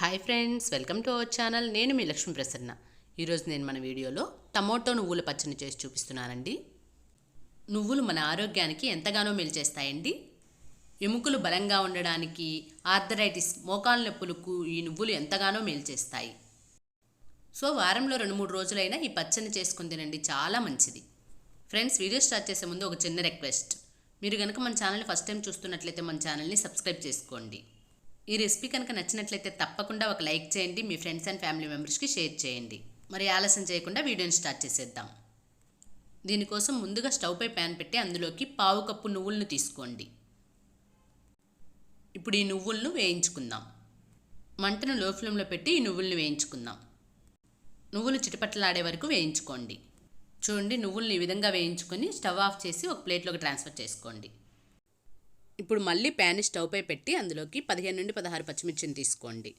Hi friends welcome to our channel నేను మీ లక్ష్మీ ప్రసన్న. ఈరోజు నేను మన వీడియోలో టమోటో నువ్వుల పచ్చని చేసి చూపిస్తున్నానండి. నువ్వులు మన ఆరోగ్యానికి ఎంతగానో మేలు చేస్తాయండి. ఎముకలు బలంగా ఉండడానికి ఆర్థరైటిస్ మోకాల నొప్పులకు ఈ నువ్వులు ఎంతగానో మేలు చేస్తాయి. సో వారంలో రెండు మూడు రోజులైనా ఈ పచ్చని చేసుకుని తినండి. చాలా మంచిది. ఫ్రెండ్స్ వీడియో స్టార్ట్ చేసే ముందు ఒక చిన్న రిక్వెస్ట్ మీరు కనుక మన ఛానల్ని ఫస్ట్ టైం చూస్తున్నట్లయితే మన ఛానల్ని సబ్స్క్రైబ్ చేసుకోండి. ఈ రెసిపీ కనుక నచ్చినట్లయితే తప్పకుండా ఒక లైక్ చేయండి మీ ఫ్రెండ్స్ అండ్ ఫ్యామిలీ మెంబర్స్కి షేర్ చేయండి. మరి ఆలస్యం చేయకుండా వీడియోని స్టార్ట్ చేసేద్దాం. దీనికోసం ముందుగా స్టవ్పై ప్యాన్ పెట్టి అందులోకి పావు కప్పు నువ్వులను తీసుకోండి. ఇప్పుడు ఈ నువ్వులను వేయించుకుందాం. మంటను లో ఫ్లేమ్లో పెట్టి ఈ నువ్వులను వేయించుకుందాం. నువ్వులు చిటపట్లాడే వరకు వేయించుకోండి. చూడండి నువ్వుల్ని ఈ విధంగా వేయించుకొని స్టవ్ ఆఫ్ చేసి ఒక ప్లేట్లోకి ట్రాన్స్ఫర్ చేసుకోండి. ఇప్పుడు మళ్ళీ ప్యాన్ స్టవ్పై పెట్టి అందులోకి పదిహేను నుండి పదహారు పచ్చిమిర్చిని తీసుకోండి.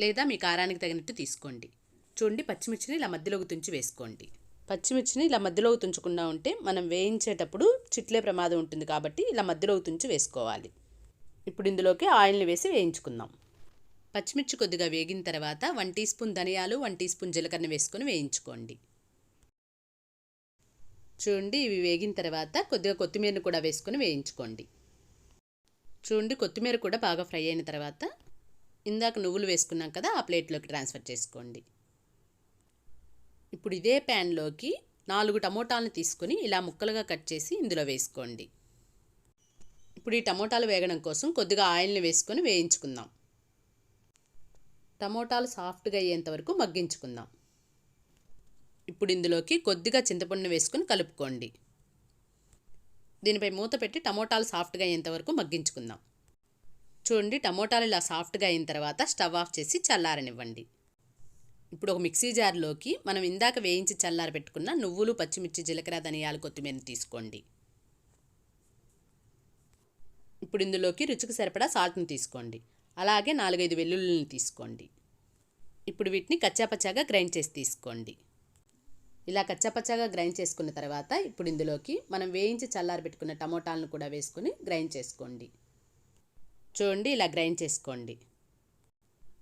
లేదా మీ కారానికి తగినట్టు తీసుకోండి. చూడండి పచ్చిమిర్చిని ఇలా మధ్యలోకి తుంచి వేసుకోండి. పచ్చిమిర్చిని ఇలా మధ్యలోకి తుంచకుండా ఉంటే మనం వేయించేటప్పుడు చిట్లే ప్రమాదం ఉంటుంది కాబట్టి ఇలా మధ్యలోకి తుంచి వేసుకోవాలి. ఇప్పుడు ఇందులోకి ఆయిల్ని వేసి వేయించుకుందాం. పచ్చిమిర్చి కొద్దిగా వేగిన తర్వాత వన్ టీ స్పూన్ ధనియాలు వన్ టీ స్పూన్ జీలకర్ర వేసుకొని వేయించుకోండి. చూడండి. ఇవి వేగిన తర్వాత కొద్దిగా కొత్తిమీరను కూడా వేసుకొని వేయించుకోండి. చూడండి కొత్తిమీర కూడా బాగా ఫ్రై అయిన తర్వాత ఇందాక నువ్వులు వేసుకున్నాం కదా ఆ ప్లేట్లోకి ట్రాన్స్ఫర్ చేసుకోండి. ఇప్పుడు ఇదే ప్యాన్లోకి నాలుగు టమోటాలను తీసుకొని ఇలా ముక్కలుగా కట్ చేసి ఇందులో వేసుకోండి. ఇప్పుడు ఈ టమోటాలు వేగడం కోసం కొద్దిగా ఆయిల్ని వేసుకొని వేయించుకుందాం. టమోటాలు సాఫ్ట్గా అయ్యేంత వరకు మగ్గించుకుందాం. ఇప్పుడు ఇందులోకి కొద్దిగా చింతపండు వేసుకొని కలుపుకోండి. దీనిపై మూత పెట్టి టమోటాలు సాఫ్ట్గా అయ్యేంత వరకు మగ్గించుకుందాం. చూడండి టమోటాలు ఇలా సాఫ్ట్గా అయిన తర్వాత స్టవ్ ఆఫ్ చేసి చల్లారనివ్వండి. ఇప్పుడు ఒక మిక్సీ జార్లోకి మనం ఇందాక వేయించి చల్లార పెట్టుకున్న నువ్వులు పచ్చిమిర్చి జీలకర్ర ధనియాలు కొత్తిమీర తీసుకోండి. ఇప్పుడు ఇందులోకి రుచికి సరిపడా సాల్ట్ని తీసుకోండి. అలాగే నాలుగైదు వెల్లుల్లిని తీసుకోండి. ఇప్పుడు వీటిని కచ్చాపచ్చాగా గ్రైండ్ చేసి తీసుకోండి. ఇలా కచ్చపచ్చగా గ్రైండ్ చేసుకున్న తర్వాత ఇప్పుడు ఇందులోకి మనం వేయించి చల్లారి పెట్టుకున్న టమోటాలను కూడా వేసుకొని గ్రైండ్ చేసుకోండి. చూడండి ఇలా గ్రైండ్ చేసుకోండి.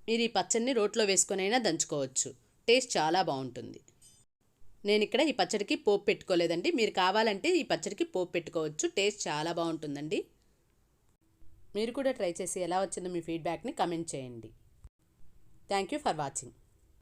మీరు ఈ పచ్చడిని రోట్లో వేసుకొనైనా దంచుకోవచ్చు. టేస్ట్ చాలా బాగుంటుంది. నేను ఇక్కడ ఈ పచ్చడికి పోపు పెట్టుకోలేదండి. మీరు కావాలంటే ఈ పచ్చడికి పోపు పెట్టుకోవచ్చు. టేస్ట్ చాలా బాగుంటుందండి. మీరు కూడా ట్రై చేసి ఎలా వచ్చిందో మీ ఫీడ్బ్యాక్ని కమెంట్ చేయండి. Thank you for watching.